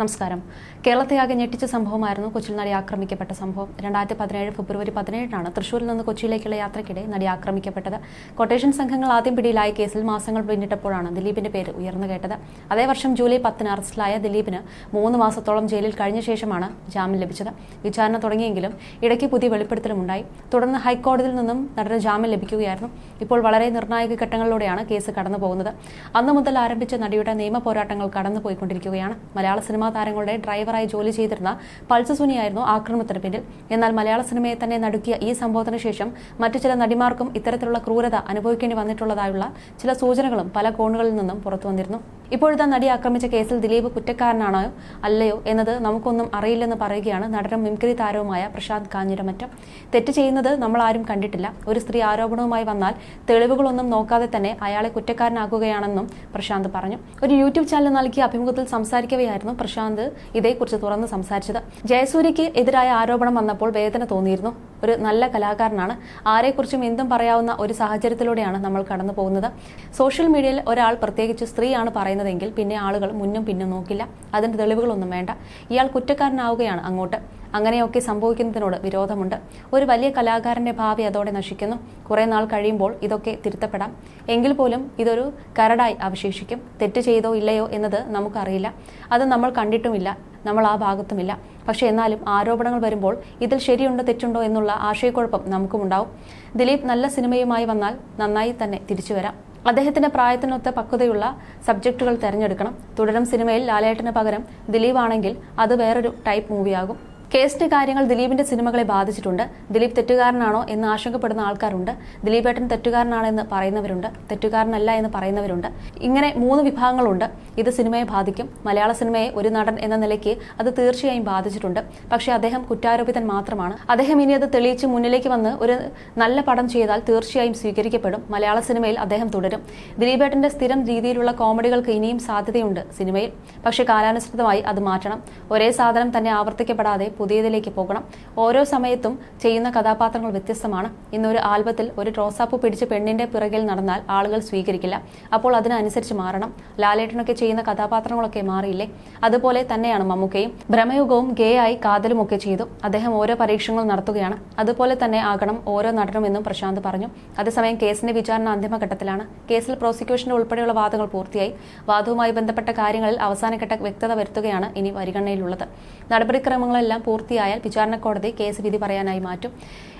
നമസ്കാരം. കേരളത്തെ ആകെ ഞെട്ടിച്ച സംഭവമായിരുന്നു കൊച്ചിയിൽ നടി ആക്രമിക്കപ്പെട്ട സംഭവം. രണ്ടായിരത്തി പതിനേഴ് ഫെബ്രുവരി പതിനേഴിനാണ് തൃശൂരിൽ നിന്ന് കൊച്ചിയിലേക്കുള്ള യാത്രയ്ക്കിടെ നടി ആക്രമിക്കപ്പെട്ടത്. കൊട്ടേഷൻ സംഘങ്ങൾ ആദ്യം പിടിയിലായ കേസിൽ മാസങ്ങൾ പിന്നിട്ടപ്പോഴാണ് ദിലീപിന്റെ പേര് ഉയർന്നു കേട്ടത്. അതേ വർഷം ജൂലൈ പത്തിന് അറസ്റ്റിലായ ദിലീപിന് മൂന്ന് മാസത്തോളം ജയിലിൽ കഴിഞ്ഞ ശേഷമാണ് ജാമ്യം ലഭിച്ചത്. വിചാരണ തുടങ്ങിയെങ്കിലും ഇടയ്ക്ക് പുതിയ വെളിപ്പെടുത്തലുമുണ്ടായി. തുടർന്ന് ഹൈക്കോടതിയിൽ നിന്നും നടന് ജാമ്യം ലഭിക്കുകയായിരുന്നു. ഇപ്പോൾ വളരെ നിർണായക ഘട്ടങ്ങളിലൂടെയാണ് കേസ് കടന്നു പോകുന്നത് അന്നു മുതൽ ആരംഭിച്ച നടിയുടെ നിയമ പോരാട്ടങ്ങൾ കടന്നുപോയിക്കൊണ്ടിരിക്കുകയാണ്. മലയാള സിനിമാ താരങ്ങളുടെ ഡ്രൈവറായി ജോലി ചെയ്തിരുന്ന പൾസ് സുനിയായിരുന്നു ആക്രമണത്തിന് പിന്നിൽ. എന്നാൽ മലയാള സിനിമയെ തന്നെ നടുക്കിയ ഈ സംഭവത്തിന് ശേഷം മറ്റു ചില നടിമാർക്കും ഇത്തരത്തിലുള്ള ക്രൂരത അനുഭവിക്കേണ്ടി വന്നിട്ടുള്ളതായുള്ള ചില സൂചനകളും പല കോണുകളിൽ നിന്നും പുറത്തു വന്നിരുന്നു. ഇപ്പോഴത്തെ നടി ആക്രമിച്ച കേസിൽ ദിലീപ് കുറ്റക്കാരനാണോ അല്ലയോ എന്നത് നമുക്കൊന്നും അറിയില്ലെന്ന് പറയുകയാണ് നടനും മിംകരി താരവുമായ പ്രശാന്ത് കാഞ്ഞിരമറ്റം. തെറ്റ് ചെയ്യുന്നത് നമ്മൾ ആരും കണ്ടിട്ടില്ല. ഒരു സ്ത്രീ ആരോപണവുമായി വന്നാൽ തെളിവുകളൊന്നും നോക്കാതെ തന്നെ അയാളെ കുറ്റക്കാരനാക്കുകയാണെന്നും പ്രശാന്ത് പറഞ്ഞു. ഒരു യൂട്യൂബ് ചാനൽ നൽകിയ അഭിമുഖത്തിൽ സംസാരിക്കവെയായിരുന്നു പ്രശാന്ത് ഇതേക്കുറിച്ച് തുറന്ന് സംസാരിച്ചത്. ജയസൂര്യയ്ക്ക് എതിരായ ആരോപണം വന്നപ്പോൾ വേദന തോന്നിയിരുന്നു. ഒരു നല്ല കലാകാരനാണ്. ആരെക്കുറിച്ചും എന്തും പറയാവുന്ന ഒരു സാഹചര്യത്തിലൂടെയാണ് നമ്മൾ കടന്നു പോകുന്നത്. സോഷ്യൽ മീഡിയയിൽ ഒരാൾ പ്രത്യേകിച്ച് സ്ത്രീയാണ് പറയുന്നതെങ്കിൽ പിന്നെ ആളുകൾ മുന്നും പിന്നും നോക്കില്ല. അതിന്റെ തെളിവുകളൊന്നും വേണ്ട. ഇയാൾ കുറ്റക്കാരനാവുകയാണ് അങ്ങോട്ട്. അങ്ങനെയൊക്കെ സംഭവിക്കുന്നതിനോട് വിരോധമുണ്ട്. ഒരു വലിയ കലാകാരന്റെ ഭാവി അതോടെ നശിക്കുന്നു. കുറേ നാൾ കഴിയുമ്പോൾ ഇതൊക്കെ തിരുത്തപ്പെടാം. എങ്കിൽ പോലും ഇതൊരു കരടായി അവശേഷിക്കും. തെറ്റ് ചെയ്തോ ഇല്ലയോ എന്നത് നമുക്കറിയില്ല. അത് നമ്മൾ കണ്ടിട്ടുമില്ല. നമ്മൾ ആ ഭാഗത്തുമില്ല. പക്ഷേ എന്നാലും ആരോപണങ്ങൾ വരുമ്പോൾ ഇതിൽ ശരിയുണ്ടോ തെറ്റുണ്ടോ എന്നുള്ള ആശയക്കുഴപ്പം നമുക്കുമുണ്ടാവും. ദിലീപ് നല്ല സിനിമയുമായി വന്നാൽ നന്നായി തന്നെ തിരിച്ചു വരാം. അദ്ദേഹത്തിന്റെ പ്രായത്തിനൊത്ത പക്വതയുള്ള സബ്ജക്റ്റുകൾ തിരഞ്ഞെടുക്കണം. തുടരും സിനിമയിൽ ലാലേട്ടന് പകരം ദിലീപ് ആണെങ്കിൽ അത് വേറൊരു ടൈപ്പ് മൂവിയാകും. കേസിന്റെ കാര്യങ്ങൾ ദിലീപിന്റെ സിനിമകളെ ബാധിച്ചിട്ടുണ്ട്. ദിലീപ് തെറ്റുകാരനാണോ എന്ന് ആശങ്കപ്പെടുന്ന ആൾക്കാരുണ്ട്. ദിലീപേട്ടൻ തെറ്റുകാരനാണെന്ന് പറയുന്നവരുണ്ട്. തെറ്റുകാരനല്ല എന്ന് പറയുന്നവരുണ്ട്. ഇങ്ങനെ മൂന്ന് വിഭാഗങ്ങളുണ്ട്. ഇത് സിനിമയെ ബാധിക്കും. മലയാള സിനിമയെ ഒരു നടൻ എന്ന നിലയ്ക്ക് അത് തീർച്ചയായും ബാധിച്ചിട്ടുണ്ട്. പക്ഷേ അദ്ദേഹം കുറ്റാരോപിതൻ മാത്രമാണ്. അദ്ദേഹം ഇനി അത് തെളിയിച്ച് മുന്നിലേക്ക് വന്ന് ഒരു നല്ല പടം ചെയ്താൽ തീർച്ചയായും സ്വീകരിക്കപ്പെടും. മലയാള സിനിമയിൽ അദ്ദേഹം തുടരും. ദിലീപേട്ടന്റെ സ്ഥിരം രീതിയിലുള്ള കോമഡികൾക്ക് ഇനിയും സാധ്യതയുണ്ട് സിനിമയിൽ. പക്ഷേ കാലാനുസൃതമായി അത് മാറ്റണം. ഒരേ സാധനം തന്നെ ആവർത്തിക്കപ്പെടാതെ പുതിയതിലേക്ക് പോകണം. ഓരോ സമയത്തും ചെയ്യുന്ന കഥാപാത്രങ്ങൾ വ്യത്യസ്തമാണ്. ഇന്നൊരു ആൽബത്തിൽ ഒരു റോസാപ്പ് പിടിച്ച് പെണ്ണിന്റെ പിറകിൽ നടന്നാൽ ആളുകൾ സ്വീകരിക്കില്ല. അപ്പോൾ അതിനനുസരിച്ച് മാറണം. ലാലേട്ടനൊക്കെ ചെയ്യുന്ന കഥാപാത്രങ്ങളൊക്കെ മാറിയില്ലേ? അതുപോലെ തന്നെയാണ് മമ്മൂക്കയും. ഭ്രമയുഗവും ഗേ ആയി കാതലും ഒക്കെ ചെയ്തു. അദ്ദേഹം ഓരോ പരീക്ഷണങ്ങൾ നടത്തുകയാണ്. അതുപോലെ തന്നെ ആകണം ഓരോ നടനുമെന്നും പ്രശാന്ത് പറഞ്ഞു. അതേസമയം കേസിന്റെ വിചാരണ അന്തിമഘട്ടത്തിലാണ്. കേസിൽ പ്രോസിക്യൂഷന്റെ ഉൾപ്പെടെയുള്ള വാദങ്ങൾ പൂർത്തിയായി. വാദവുമായി ബന്ധപ്പെട്ട കാര്യങ്ങളിൽ അവസാനഘട്ട വ്യക്തത വരുത്തുകയാണ് ഇനി പരിഗണനയിലുള്ളത്. നടപടിക്രമങ്ങളെല്ലാം പൂർത്തിയായാൽ വിചാരണ കോടതി കേസ് വിധി പറയാനായി മാറ്റും.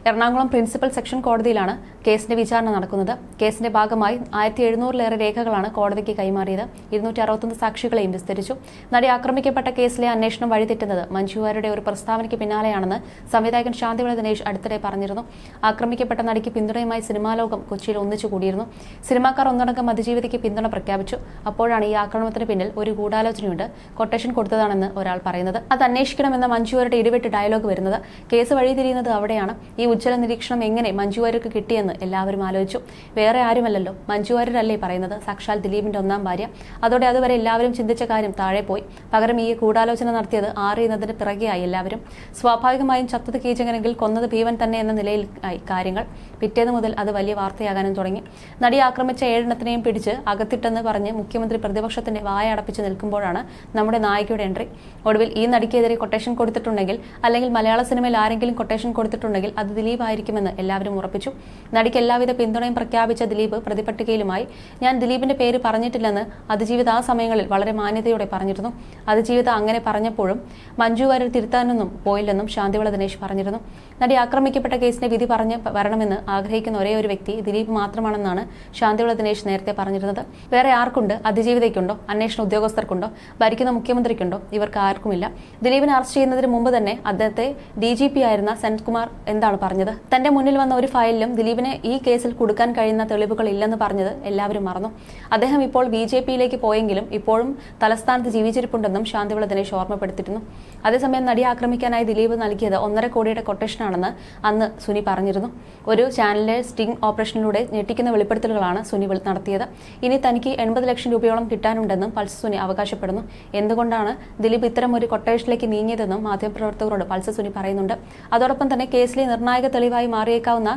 എറണാകുളം പ്രിൻസിപ്പൽ സെക്ഷൻ കോടതിയിലാണ് കേസിന്റെ വിചാരണ നടക്കുന്നത്. കേസിന്റെ ഭാഗമായി ആയിരത്തി എഴുന്നൂറിലേറെ രേഖകളാണ് കോടതിക്ക് കൈമാറിയത്. ഇരുന്നൂറ്റി അറുപത്തൊന്ന് സാക്ഷികളെയും വിസ്തരിച്ചു. നടി ആക്രമിക്കപ്പെട്ട കേസിലെ അന്വേഷണം വഴിതെറ്റുന്നത് മഞ്ജുവാരുടെ ഒരു പ്രസ്താവനയ്ക്ക് പിന്നാലെയാണെന്ന് സംവിധായകൻ ശാന്തിവിള ദിനേശ് അടുത്തിടെ പറഞ്ഞിരുന്നു. ആക്രമിക്കപ്പെട്ട നടിക്ക് പിന്തുണയുമായി സിനിമാ ലോകം കൊച്ചിയിൽ ഒന്നിച്ചു കൂടിയിരുന്നു. സിനിമാക്കാർ ഒന്നടങ്കം അതിജീവിതയ്ക്ക് പിന്തുണ പ്രഖ്യാപിച്ചു. അപ്പോഴാണ് ഈ ആക്രമണത്തിന് പിന്നിൽ ഒരു ഗൂഢാലോചനയുണ്ട്. കൊട്ടേഷൻ കൊടുത്തതാണെന്ന് ഒരാൾ പറയുന്നത്. അത് അന്വേഷിക്കണമെന്ന മഞ്ജുവാരുടെ ഇടിവെട്ട് ഡയലോഗ് വരുന്നത്. കേസ് വഴിതിരിയുന്നത് അവിടെയാണ്. ഈ ഉജ്ജ്വല നിരീക്ഷണം എങ്ങനെ മഞ്ജു വാര്യർക്ക് കിട്ടിയെന്ന് എല്ലാവരും ആലോചിച്ചു. വേറെ ആരുമല്ലല്ലോ. മഞ്ജുവാര്യരല്ലേ പറയുന്നത്. സാക്ഷാൽ ദിലീപിന്റെ ഒന്നാം ഭാര്യ. അതോടെ അതുവരെ എല്ലാവരും ചിന്തിച്ച കാര്യം താഴെ പോയി. പകരം ഈ ഗൂഢാലോചന നടത്തിയത് ആറിയുന്നതിന് പിറകെയായി എല്ലാവരും. സ്വാഭാവികമായും ചത്തത് കീചകനെങ്കിൽ കൊന്നത് ഭീവൻ തന്നെ എന്ന നിലയിൽ ആയി കാര്യങ്ങൾ. പിറ്റേന്ന് മുതൽ അത് വലിയ വാർത്തയാകാനും തുടങ്ങി. നടി ആക്രമിച്ച ഏഴെണ്ണത്തിനെയും പിടിച്ച് അകത്തിട്ടെന്ന് പറഞ്ഞ് മുഖ്യമന്ത്രി പ്രതിപക്ഷത്തിന്റെ വായ അടപ്പിച്ച് നിൽക്കുമ്പോഴാണ് നമ്മുടെ നായികയുടെ എൻട്രി. ഒടുവിൽ ഈ നടിക്കെതിരെ കൊട്ടേഷൻ കൊടുത്തിട്ടുണ്ടെങ്കിൽ അല്ലെങ്കിൽ മലയാള സിനിമയിൽ ആരെങ്കിലും കൊട്ടേഷൻ കൊടുത്തിട്ടുണ്ടെങ്കിൽ അത് ദിലീപ് ആയിരിക്കുമെന്ന് എല്ലാവരും ഉറപ്പിച്ചു. നടിക്ക് എല്ലാവിധ പിന്തുണയും പ്രഖ്യാപിച്ച ദിലീപ് പ്രതിപട്ടികയിലുമായി. ഞാൻ ദിലീപിന്റെ പേര് പറഞ്ഞിട്ടില്ലെന്ന് അതിജീവിത ആ സമയങ്ങളിൽ വളരെ മാന്യതയോടെ പറഞ്ഞിരുന്നു. അതിജീവിത അങ്ങനെ പറഞ്ഞപ്പോഴും മഞ്ജു വാര്യർ തിരുത്താനൊന്നും പോയില്ലെന്നും ശാന്തിവിള ദിനേശ് പറഞ്ഞിരുന്നു. നടി ആക്രമിക്കപ്പെട്ട കേസിന്റെ വിധി പറഞ്ഞ് വരണമെന്ന് ആഗ്രഹിക്കുന്ന ഒരേ ഒരു വ്യക്തി ദിലീപ് മാത്രമാണെന്നാണ് ശാന്തിവിള ദിനേശ് നേരത്തെ പറഞ്ഞിരുന്നത്. വേറെ ആർക്കുണ്ട്? അതിജീവിതയ്ക്കുണ്ടോ? അന്വേഷണ ഉദ്യോഗസ്ഥർക്കുണ്ടോ? ഭരിക്കുന്ന മുഖ്യമന്ത്രിക്കുണ്ടോ? ഇവർക്ക് ആർക്കുമില്ല. ദിലീപിനെ അറസ്റ്റ് ചെയ്യുന്നതിന് മുമ്പ് തന്നെ അദ്ദേഹത്തെ ഡി ജി പി ആയിരുന്ന സെൻകുമാർ എന്താണ് പറഞ്ഞത്? തന്റെ മുന്നിൽ വന്ന ഒരു ഫയലിലും ദിലീപിനെ ഈ കേസിൽ കൊടുക്കാൻ കഴിയുന്ന തെളിവുകൾ ഇല്ലെന്ന് പറഞ്ഞത് എല്ലാവരും മറന്നു. അദ്ദേഹം ഇപ്പോൾ ബി ജെ പിയിലേക്ക് പോയെങ്കിലും ഇപ്പോഴും തലസ്ഥാനത്ത് ജീവിച്ചിരിപ്പുണ്ടെന്നും ശാന്തിവിള ദിനേശ് ഓർമ്മപ്പെടുത്തിയിരുന്നു. അതേസമയം നടി ആക്രമിക്കാനായി ദിലീപ് നൽകിയത് ഒന്നര കോടിയുടെ കൊട്ടേഷനാണെന്ന് അന്ന് സുനി പറഞ്ഞിരുന്നു. ഒരു ചാനലിലെ സ്റ്റിംഗ് ഓപ്പറേഷനിലൂടെ ഞെട്ടിക്കുന്ന വെളിപ്പെടുത്തലുകളാണ് സുനി നടത്തിയത്. ഇനി തനിക്ക് എൺപത് ലക്ഷം രൂപയോളം കിട്ടാനുണ്ടെന്നും പൾസ് സുനി അവകാശപ്പെടുന്നു. എന്തുകൊണ്ടാണ് ദിലീപ് ഇത്തരം ഒരു കൊട്ടേഷനിലേക്ക് നീങ്ങിയതെന്നും മാധ്യമപ്രവർത്തകരോട് പൾസ് സുനി പറയുന്നുണ്ട്. അതോടൊപ്പം തന്നെ കേസിലെ നിർണായക തെളിവായി മാറിയേക്കാവുന്ന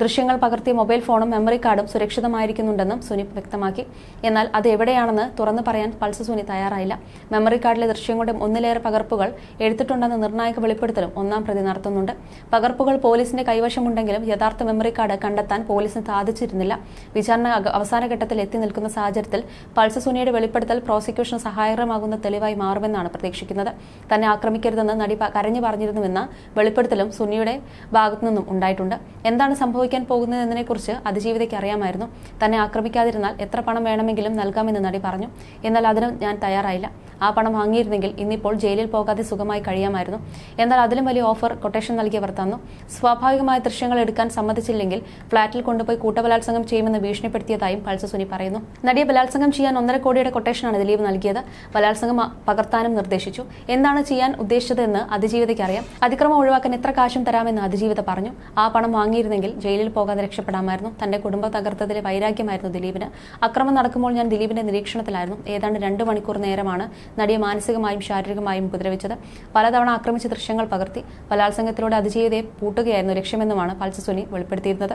ദൃശ്യങ്ങൾ പകർത്തിയ മൊബൈൽ ഫോണും മെമ്മറി കാർഡും സുരക്ഷിതമായിരിക്കുന്നുണ്ടെന്നും സുനി വ്യക്തമാക്കി. എന്നാൽ അത് എവിടെയാണെന്ന് തുറന്നു പറയാൻ പൾസ് സുനി തയ്യാറായില്ല. മെമ്മറി കാർഡിലെ ദൃശ്യങ്ങളുടെ ഒന്നിലേറെ പകർപ്പുകൾ എടുത്തിട്ടുണ്ടെന്ന നിർണായക വെളിപ്പെടുത്തലും ഒന്നാം പ്രതി നടത്തുന്നുണ്ട്. പകർപ്പുകൾ പോലീസിന്റെ കൈവശമുണ്ടെങ്കിലും യഥാർത്ഥ മെമ്മറി കാർഡ് കണ്ടെത്താൻ പോലീസിന് സാധിച്ചിരുന്നില്ല. വിചാരണ അവസാന ഘട്ടത്തിൽ എത്തി നിൽക്കുന്ന സാഹചര്യത്തിൽ പൾസ് സുനിയുടെ വെളിപ്പെടുത്തൽ പ്രോസിക്യൂഷന് സഹായകരമാകുന്ന തെളിവായി മാറുമെന്നാണ് പ്രതീക്ഷിക്കുന്നത്. തന്നെ ആക്രമിക്കരുതെന്ന് നടി കരഞ്ഞു പറഞ്ഞിരുന്നുവെന്ന വെളിപ്പെടുത്തലും സുനിയുടെ ഭാഗത്തു നിന്നും ഉണ്ടായിട്ടുണ്ട്. എന്താണ് സംഭവിക്കാൻ പോകുന്നതെന്നതിനെക്കുറിച്ച് അതിജീവിതയ്ക്ക് അറിയാമായിരുന്നു. തന്നെ ആക്രമിക്കാതിരുന്നാൽ എത്ര പണം വേണമെങ്കിലും നൽകാമെന്ന് നടി പറഞ്ഞു. എന്നാൽ അതിനും ഞാൻ തയ്യാറായില്ല. ആ പണം വാങ്ങിയിരുന്നെങ്കിൽ ഇന്നിപ്പോൾ ജയിലിൽ പോകാതെ സുഖമായി കഴിയാമായിരുന്നു. എന്നാൽ അതിലും വലിയ ഓഫർ കൊട്ടേഷൻ നൽകിയവർ തന്നു. സ്വാഭാവികമായ ദൃശ്യങ്ങൾ എടുക്കാൻ സമ്മതിച്ചില്ലെങ്കിൽ ഫ്ളാറ്റിൽ കൊണ്ടുപോയി കൂട്ടബലാത്സംഗം ചെയ്യുമെന്ന് ഭീഷണിപ്പെടുത്തിയതായും പൾസസുനി പറയുന്നു. നടിയെ ബലാത്സംഗം ചെയ്യാൻ ഒന്നര കോടിയുടെ കൊട്ടേഷനാണ് ദിലീപ് നൽകിയത്. ബലാത്സംഗം പകർത്താനും നിർദ്ദേശിച്ചു. എന്താണ് ചെയ്യാൻ ഉദ്ദേശിച്ചതെന്ന് അതിജീവിതയ്ക്ക് അറിയാം. അതിക്രമം ഒഴിവാക്കാൻ എത്ര കാശും തരാമെന്ന് അതിജീവിത പറഞ്ഞു. ആ പണം വാങ്ങിയിരുന്നെങ്കിൽ ജയിലിൽ പോകാതെ രക്ഷപ്പെടാമായിരുന്നു. തന്റെ കുടുംബ തകർത്തതിലെ വൈരാഗ്യമായിരുന്നു ദിലീപിന്. അക്രമം നടക്കുമ്പോൾ ഞാൻ ദിലീപിന്റെ നിരീക്ഷണത്തിലായിരുന്നു. ഏതാണ്ട് രണ്ട് മണിക്കൂർ നേരമാണ് നടിയെ മാനസികമായും ശാരീരികമായും ഉപദ്രവിച്ചത്. പലതവണ ആക്രമിച്ച ദൃശ്യങ്ങൾ പകർത്തി ബലാത്സംഗത്തിലൂടെ അതിജീവിതയെ പൂട്ടുകയായിരുന്നു ലക്ഷ്യമെന്നുമാണ് പൾസ് സുനി വെളിപ്പെടുത്തിയിരുന്നത്.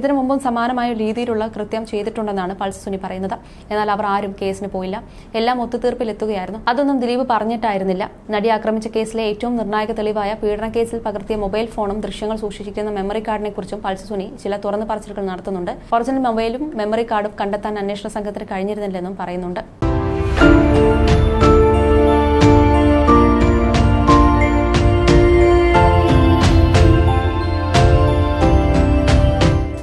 ഇതിനു മുമ്പും സമാനമായ രീതിയിലുള്ള കൃത്യം ചെയ്തിട്ടുണ്ടെന്നാണ് പൾസ് സുനി പറയുന്നത്. എന്നാൽ അവർ ആരും കേസിന് പോയില്ല. എല്ലാം ഒത്തുതീർപ്പിലെത്തുകയായിരുന്നു അതൊന്നും ദിലീപ് പറഞ്ഞിട്ടായിരുന്നില്ല. നടി ആക്രമിച്ച കേസിലെ ഏറ്റവും നിർണായക തെളിവായ പീഡന കേസിൽ പകർത്തിയ മൊബൈൽ ഫോണും ദൃശ്യങ്ങൾ സൂക്ഷിച്ചിരിക്കുന്ന മെമ്മറി കാർഡിനെ കുറിച്ചും കമ്പനി ചില തുറന്നു പറച്ചിലുകൾ നടത്തുന്നുണ്ട്. ഒറിജിനൽ മൊബൈലും മെമ്മറി കാർഡും കണ്ടെത്താൻ അന്വേഷണ സംഘത്തിന് കഴിഞ്ഞിരുന്നില്ലെന്നും പറയുന്നുണ്ട്.